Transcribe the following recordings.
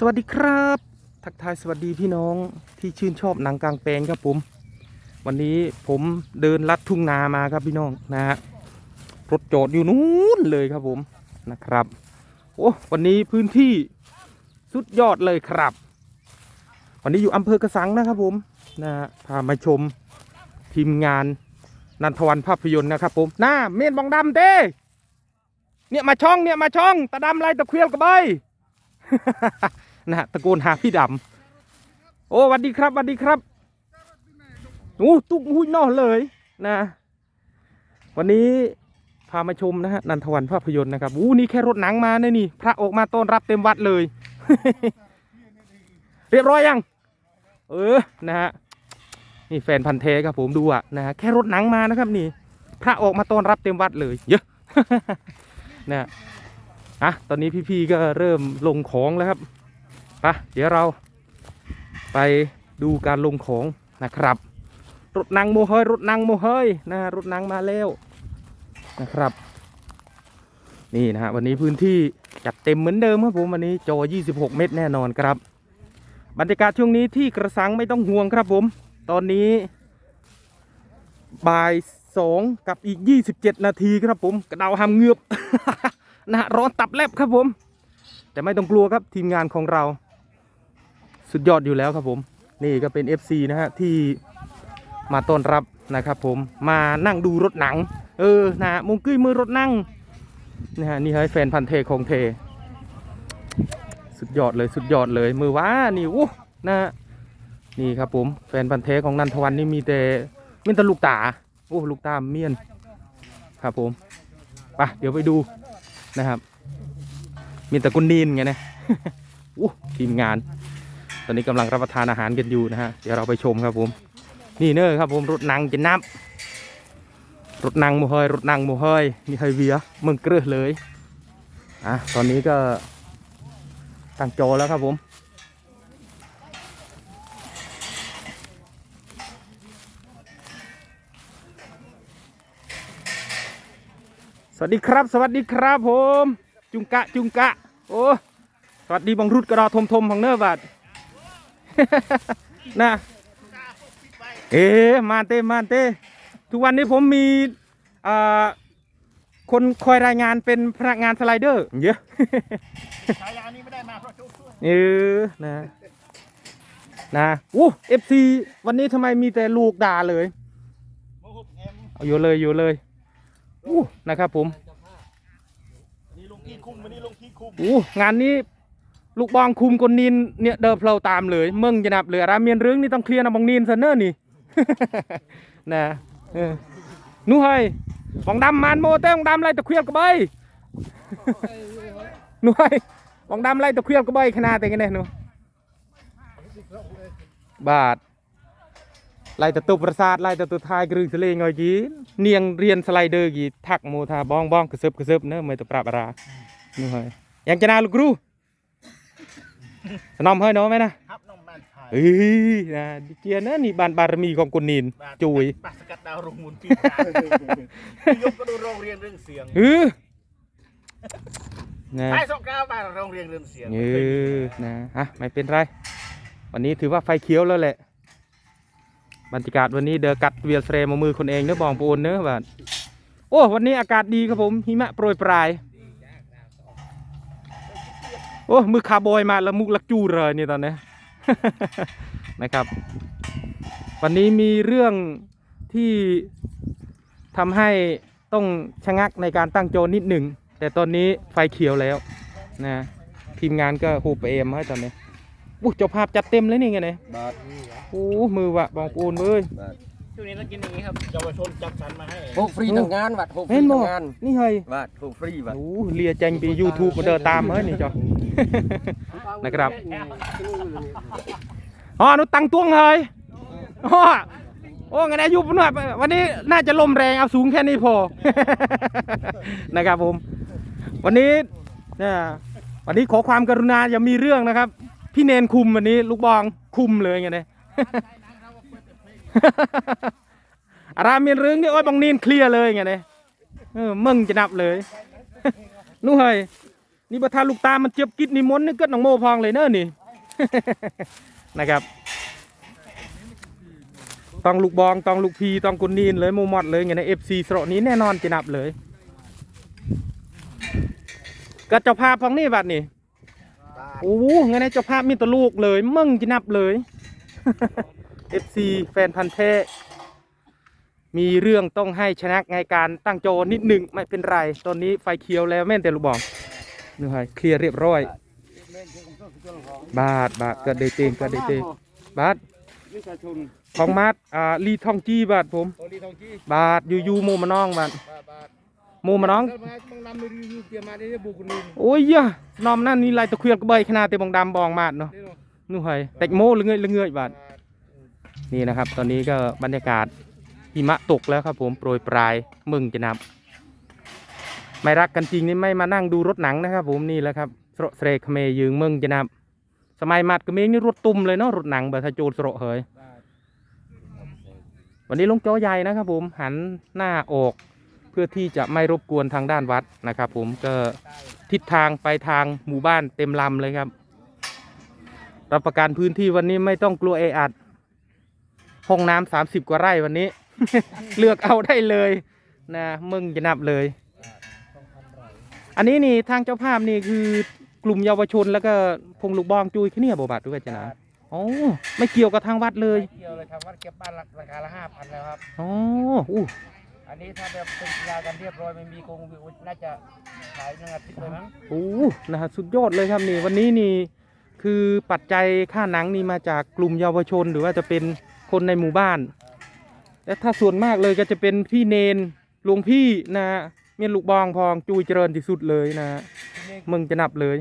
สวัสดีครับ ทักทายสวัสดีพี่น้องที่ชื่นชอบหนังกลางแปลงครับผม วันนี้ผมเดินลัดทุ่งนามาครับพี่น้องนะฮะรถจอดอยู่นู้นเลยครับผมนะครับ โอ้วันนี้พื้นที่สุดยอดเลยครับ วันนี้อยู่อำเภอกระสังนะครับผมนะฮะพามาชมทีมงานนันทวันภาพยนตร์นะครับผมหน้าเมนบองดำเต้เนี่ยมาช่องเนี่ยมาช่องตาดำไรตะเคียลกระเบย นะฮะตะโกนหาพี่ดำโอ้สวัสดีครับสวัสดีครับโอ้ตุ๊กหุยนอเลยนะ วันนี้พามาชมนะฮะนันทวันภาพยนตร์นะครับอู้นี่แค่รถหนังมาเนี่ยนี่ พระออกมาต้อนรับเต็มวัดเลย เรียบร้อยยัง เออนะฮะนี่แฟนพันธ์แท้ครับผมดูอะนะฮะแค่รถหนังมานะครับนี่ พระออกมาต้อนรับเต็มวัดเลย เยอะนะฮะอะตอนนี้พี่ๆก็เริ่มลงของแล้วครับ ปะเดี๋ยวเราไปดูการลงของนะครับ รถนังโมเฮยรถนังโมเฮยนะฮะรถนังมาแล้วนะครับ นี่นะฮะวันนี้พื้นที่จัดเต็มเหมือนเดิมครับผมวันนี้จอ 26 เมตรแน่นอนครับ บรรยากาศช่วงนี้ที่กระสังไม่ต้องห่วงครับผม ตอนนี้บ่ายสองกับอีก 27 นาทีครับผม กระเดาหามเงือบนะฮะร้อนตับแลบครับผม แต่ไม่ต้องกลัวครับทีมงานของเรา สุดยอดอยู่แล้วครับผม นี่ก็เป็น FC นะฮะที่มาต้อนรับนะครับผมมานั่งดูรถหนัง เออนะมุงกุ้ยมือรถนั่งนะฮะนี่ให้แฟนพันธ์เทของเท สุดยอดเลยสุดยอดเลยมือว้านี่อู้นะฮะนี่ครับผมแฟนพันธ์เทของนันทวันนี่มีแต่มีแต่ลูกตาโอ้ลูกตาเมียนครับผมไปเดี๋ยวไปดูนะครับ มีแต่กุนนีนไงนะอู้ทีมงาน ตอนนี้กำลังรับประทานอาหารกันอยู่นะฮะเดี๋ยวเราไปชมครับผม นี่เนอครับผมรถนังจะนับรถนังโมเฮยรถนังโมเฮยนี่เฮยเวียเมืองเกลือเลยอะตอนนี้ก็ตั้งโจอแล้วครับผมสวัสดีครับ สวัสดีครับผม จุงกะจุงกะ โอ้ สวัสดีบังรุดกระดอทมทมของเนอร์บัด นะเอ๊ะมาเต้มาเต้ทุกวันนี้ผมมีอ่าคนคอยรายงานเป็นพนักงานสไลเดอร์เยอะฉายานี้ไม่ได้มาเพราะโจ๊กช่วยเออนะนะอู้เอฟซีวันนี้ทำไมมีแต่ลูกด่าเลยโมหุบแอมเอาอยู่เลยอยู่เลยอู้นะครับผมนี่ลงที่คุมวันนี้ลงที่คุมอู้งานนี้ ลูกบองคุมคนนินเนี่ยเดินเพลาตามเลยมึงจะนับเลยรามีนเรื่องนี่ต้องเคลียร์นะบองนินซะเนอนี่นะนู้เฮ้ยบองดำมันโมเต้บองดำไรตะเคลียบกระเบยนู้เฮ้ยบองดำไรตะเคลียบกระเบยขนาดแต่กันเนี่ยนู้บาทไล่ตะตุประสาทไล่ตะตุทายกรึงทะเลงอยกีเนียงเรียนสไลเดอร์กีทักโมทาบองบองกระซึบกระซึบเนอะไม่ตะปราบอารานู้เฮ้ยยังจะนาลูกครู นอมเฮ้ยเนาะไหมนะฮับน้องแมนไทยเอ้ยนะดิเจียนะนี่บานบารมีของกุนินจุยปัสกัดดาวรุ่งมุนปีกายยกก็ดูโรงเรียนเรื่องเสียงเออนะใช่สงกราวบ้านโรงเรียนเรื่องเสียงเออนะฮะไม่เป็นไร วันนี้ถือว่าไฟเขียวแล้วแหละบรรยากาศวันนี้เดอกัดเวียลเฟรมมามือคนเองเนื้อบองปูนเนื้อบาดโอ้วันนี้อากาศดีครับผมหิมะโปรยปลาย โอ้มือคาร์บอยมาแล้วมุกลักจูเลยนี่ตอนนี้นะครับ วันนี้มีเรื่องที่ทำให้ต้องชะงักในการตั้งโจรนิดหนึ่ง แต่ตอนนี้ไฟเขียวแล้วนะทีมงานก็หูไปเอมให้ตอนนี้อู้เจ้าภาพจัดเต็มเลยนี่ไงเนี่ยบาทโอ้มือวะบองปูนเว้ย ช่วงนี้เรากินอย่างนี้ครับเยาวชนจัดสรรมาให้หกฟรีทั้งงานบัตรหกฟรีเห็นบ่ทั้งงานนี่เฮ้ยบัตรหกฟรีบัตรโอ้เลียจังไปยูทูบมาเดินตามเฮ้ยนี่จ้ะ นะครับอ๋อนุตังตวงเฮ้ยอ๋อโอ้งั้นอายุหน่อยวันนี้น่าจะลมแรงเอาสูงแค่นี้พอ นะครับผม วันนี้เนี่ยวันนี้ขอความกรุณาอย่ามีเรื่องนะครับ พี่เนนคุมวันนี้ ลูกบองคุมเลยไงเนี่ย อารามมีเรื่องนี่โอ้ยบองนีนเคลียร์เลยไงเนี่ยเออมึงจะนับเลยนู่นเฮ้ยนี่ประธานลูกตา มันเจ็บกิดนิมนต์นี่เกิดหนองโมพองเลยเนอะนี่นะครับต้องลูกบองต้องลูกพีต้องกุนนีนเลยโมมอดเลยไงนะเอฟซีสระนี้แน่นอนจะนับเลยก็เจ้าภาพฟังนี่บัดนี่โอ้โหไงนะเจ้าภาพมีแตลูกเลย มึงจะนับเลย เอฟซีแฟนพันธ์แท้มีเรื่องต้องให้ชนะในการตั้งโจนิดหนึ่งไม่เป็นไร ตอนนี้ไฟเขียวแล้วแม่นแต่ลูกบองนี่ไงเคลียร์เรียบร้อย บาทบาทก็ได้เตงก็ได้เตงบาทของมัดอ่าลีทองจี้บาทผมโอลีทองกี้บาทยูยูโมมาน้องบาทโมมาน้องมาต้องนำรีวิวเกี่ยมาได้บุคคลนึงโอ้ยยะนอมนั่นนี่ลายตะเคียนกระเบยขนาดเตบองดำบองมาดเนาะนู่นไงแตกโมหรือเงยหรือเงยบาท นี่นะครับ ตอนนี้ก็บรรยากาศหิมะตกแล้วครับ ผมโปรยปลายมึงจะนับ ไม่รักกันจริงนี่ไม่มานั่งดูรถหนังนะครับ ผมนี่แหละครับสระเสรคเมยืงมึงจะนับ สมัยมัดก็เมงนี่รถตุ่มเลยเนาะรถหนังแบบถ้าโจรสระเหยวันนี้ลงจอใหญ่นะครับผมหันหน้าออก เพื่อที่จะไม่รบกวนทางด้านวัดนะครับ ผมก็ทิศทางไปทางหมู่บ้านเต็มลำเลยครับรับประกันพื้นที่วันนี้ไม่ต้องกลัวเออัด ห้องน้ำสามสิบกว่าไร่วันนี้ เลือกเอาได้เลยนะมึงจะนับเลย อันนี้นี่ทางเจ้าภาพนี่คือกลุ่มเยาวชนแล้วก็พงลูกบองจุยขี้เนี่ยบบัดด้วยจ้ะนะอ๋อไม่เกี่ยวกับทางวัดเลยไม่เกี่ยวเลยครับวัดเก็บบ้านราคาละห้าพันแล้วครับอ๋ออู้อันนี้ถ้าแบบเป็นสัญญากันเรียบร้อยไม่มีโกงวิวน่าจะขายหนึ่งอาทิตย์เลยมั้งโอ้นะฮะสุดยอดเลยครับนี่วันนี้นี่คือปัจจัยค่าหนังนี่มาจากกลุ่มเยาวชนหรือว่าจะเป็น คนในหมู่บ้าน และถ้าส่วนมากเลยก็จะเป็นพี่เนนหลวงพี่นะฮะเมียนลูกบองพองจุยเจริญที่สุดเลยนะฮะทีนี้มึงจะนับเลย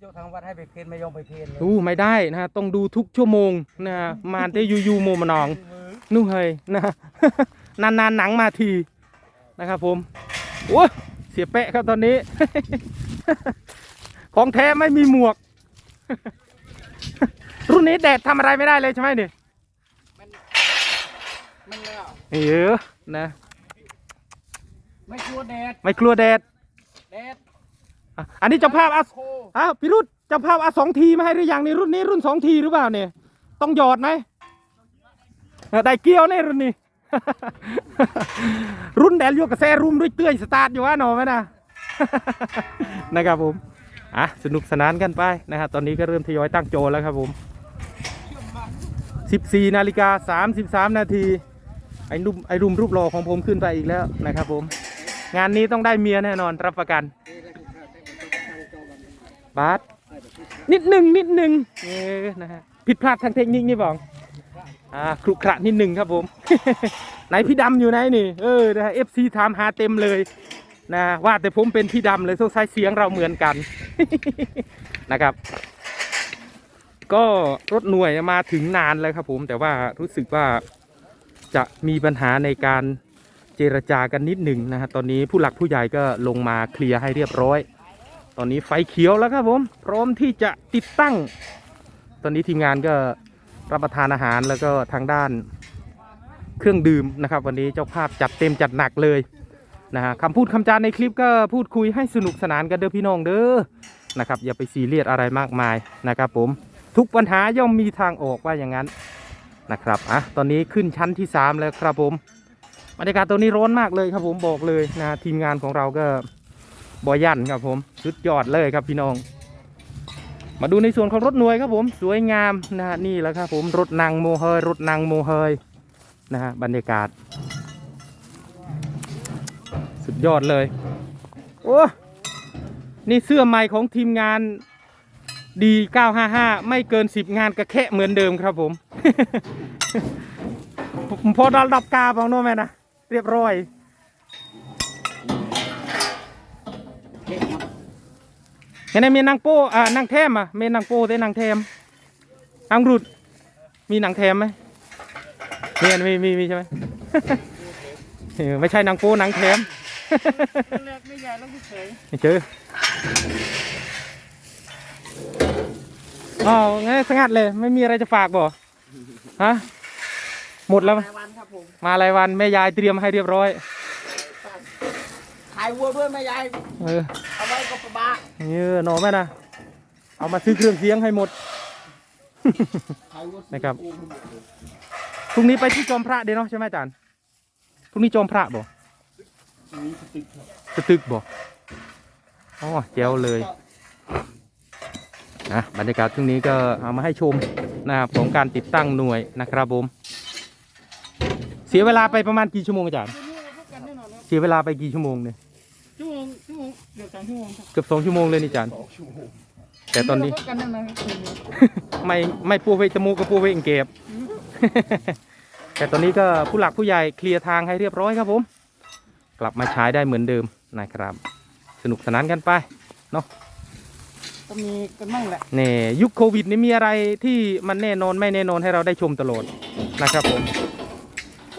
เจ้าทางวัดให้ไปเพนไม่ยอมไปเพนเลยอู้ไม่ได้นะฮะต้องดูทุกชั่วโมงนะฮะมานเตยูยูโมมานองมือนู่เฮยนะนานๆหนังมาทีนะครับผมโอ้เสียเป๊ะครับตอนนี้ ของแท้ไม่มีหมวก รุ่นนี้แดดทำอะไรไม่ได้เลยใช่ไหมเนี่ย มันแล้ว เออนะ ไม่กลัวแดดไม่กลัวแดดแดดอะอันนี้เจ้าภาพเอาโคอ้าวพี่รุ่นเจ้าภาพเอาสองทีมาให้หรือยังนี่รุ่นนี้รุ่นสองทีหรือเปล่าเนี่ยต้องหยอดไหมเออได้เกี้ยวแน่รุ่นนี้ รุ่นแดดยกกระแสรุมด้วยเตื้อยสตาร์ทอยู่วะหนอไหมนะ นะครับผมอะสนุกสนานกันไปนะฮะตอนนี้ก็เริ่มทยอยตั้งโจแล้วครับผม 14นาฬิกา33นาที ไอ้รุ่มไอ้รุมรูปหล่อของผมขึ้นไปอีกแล้วนะครับผม งานนี้ต้องได้เมียแน่นอนรับประกัน บาสนิดหนึ่งนิดหนึ่งเออนะฮะผิดพลาดทางเทคนิคนี่บองอ่าครุขระนิดหนึ่งครับผม ไหนพี่ดำอยู่ไหนนี่เออนะฮะเอฟซีถามหาเต็มเลยนะว่าแต่ผมเป็นพี่ดำเลยสงสัยเสียงเราเหมือนกันนะครับ ก็รถหน่วยมาถึงนานแล้วครับผม แต่ว่ารู้สึกว่า จะมีปัญหาในการเจรจากันนิดหนึ่งนะฮะตอนนี้ผู้หลักผู้ใหญ่ก็ลงมาเคลียร์ให้เรียบร้อย ตอนนี้ไฟเขียวแล้วครับผม พร้อมที่จะติดตั้ง ตอนนี้ทีมงานก็รับประทานอาหารแล้วก็ทางด้านเครื่องดื่มนะครับ วันนี้เจ้าภาพจัดเต็มจัดหนักเลยนะฮะคำพูดคำจาในคลิปก็พูดคุยให้สนุกสนานกันเด้อพี่น้องเด้อนะครับอย่าไปซีเรียสอะไรมากมายนะครับผมทุกปัญหาย่อมมีทางออกว่าอย่างนั้น นะครับอะตอนนี้ขึ้นชั้นที่ 3 แล้วครับผมบรรยากาศตรงนี้ร้อนมากเลยครับผมบอกเลยนะทีมงานของเราก็บอยันครับผมสุดยอดเลยครับพี่น้อง มาดูในส่วนของรถหน่วยครับผม สวยงามนะฮะนี่แหละครับผมรถนางโมเฮยรถนางโมเฮยนะฮะบรรยากาศ สุดยอดเลยโอ้นี่เสื้อใหม่ของทีมงาน ดี955 ไม่เกิน 10 งานกระแคะเหมือนเดิมครับผมผมพอดอลดับกาบองโน้แม่นะเรียบร้อยเห็นไหมมีนางโป้อ่านางแทมอะมีนางโป้แต่นางแทมอังรุดมีนางแทมไหมมีอันมีมีมีใช่ไหมเออไม่ใช่นางโป้นางแทมแรกไม่ใหญ่แล้วเฉยไม่เจอ อ๋องั้นสงัดเลย ไม่มีอะไรจะฝากบ่ฮะหมดแล้ว รายวันครับผมมารายวันแม่ยายเตรียมให้เรียบร้อย ขายายวัวด้วยแม่ยาย เออเอาไว้ก็ประบาเออหนอแม่นะเอามาซื้อเครื่องเสียงให้หมด ขายวัวนะครับพรุ่งนี้ไปที่จอมพระเดี๋ยวเนาะใช่ไหมอาจารย์พรุ่งนี้จอมพระบ่นี่สตึกครับสตึกบ่อ๋อเจ๋วเลย นะบรรยากาศช่วงนี้ก็เอามาให้ชมนะครับของการติดตั้งหน่วยนะครับผมเสียเวลาไปประมาณกี่ชั่วโมงอาจารย์กันแน่นอนครับเสียเวลาไปกี่ชั่วโมงเนี่ยชั่วโมงชั่วโมงเดี๋ยวสองชั่วโมงครับเกือบสองชั่วโมงเลยนี่อาจารย์แต่ตอนนี้พบกันแน่นอนครับคืนนี้ไม่ไม่ปูเวตมูกับปูเวงเก็บแต่ตอนนี้ก็ผู้หลักผู้ใหญ่เคลียร์ทางให้เรียบร้อยครับผม กลับมาใช้ได้เหมือนเดิมนะครับ สนุกสนานกันไป ก็มีกันมั่งแหละนี่ยุคโควิดนี่มีอะไรที่มันแน่นอนไม่แน่นอนให้เราได้ชมตลอดนะครับผม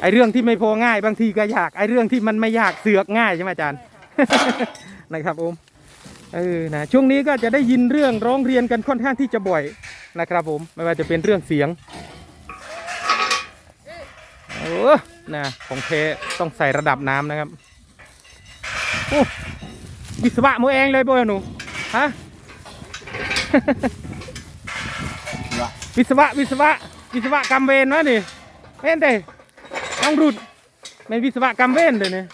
ไอเรื่องที่ไม่พอง่ายบางทีก็ยากไอเรื่องที่มันไม่ยากเสือกง่ายใช่ไหมอาจารย์ นะครับผมเออนะช่วงนี้ก็จะได้ยินเรื่องร้องเรียนกันค่อนข้างที่จะบ่อยนะครับผมไม่ว่าจะเป็นเรื่องเสียงโอ้นะของเทต้องใส่ระดับน้ำนะครับโอ้วิศวะมือเองเลยบ่อยหนูฮะ วิศวะวิศวะวิศวะกรรมเวรวะนี่เห็นเด้ต้องรุดเป็นวิศวะกรรมเวรเลยเนี่ย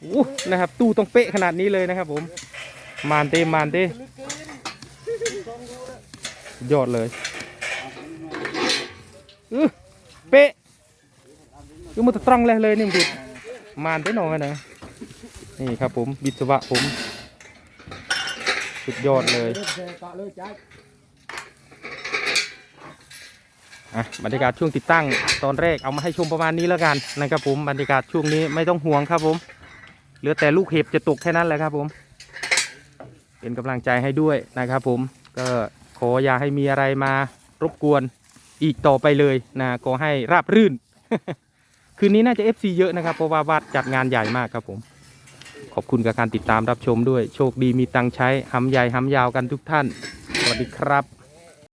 โอ้นะครับ ตู้ต้องเป๊ะขนาดนี้เลยนะครับผม มานเต้มานเตยอดเลยเออเป๊ะคือมันตรังเลยเลยนี่มันดูมานเตหน่อยนะนี่ครับผมวิศวะผม สุดยอดเลยอะบรรยากาศช่วงติดตั้งตอนแรกเอามาให้ชมประมาณนี้แล้วกันนะครับผมบรรยากาศช่วงนี้ไม่ต้องห่วงครับผมเหลือแต่ลูกเห็บจะตกแค่นั้นแหละครับผม เป็นกำลังใจให้ด้วยนะครับผมก็ขออย่าให้มีอะไรมารบกวนอีกต่อไปเลยนะขอให้ราบรื่น คืนนี้น่าจะ FC เยอะนะครับเพราะว่าวัดจัดงานใหญ่มากครับผม ขอบคุณกับการติดตามรับชมด้วย โชคดีมีตังใช้หำใหญ่หำยาวกันทุกท่าน สวัสดีครับ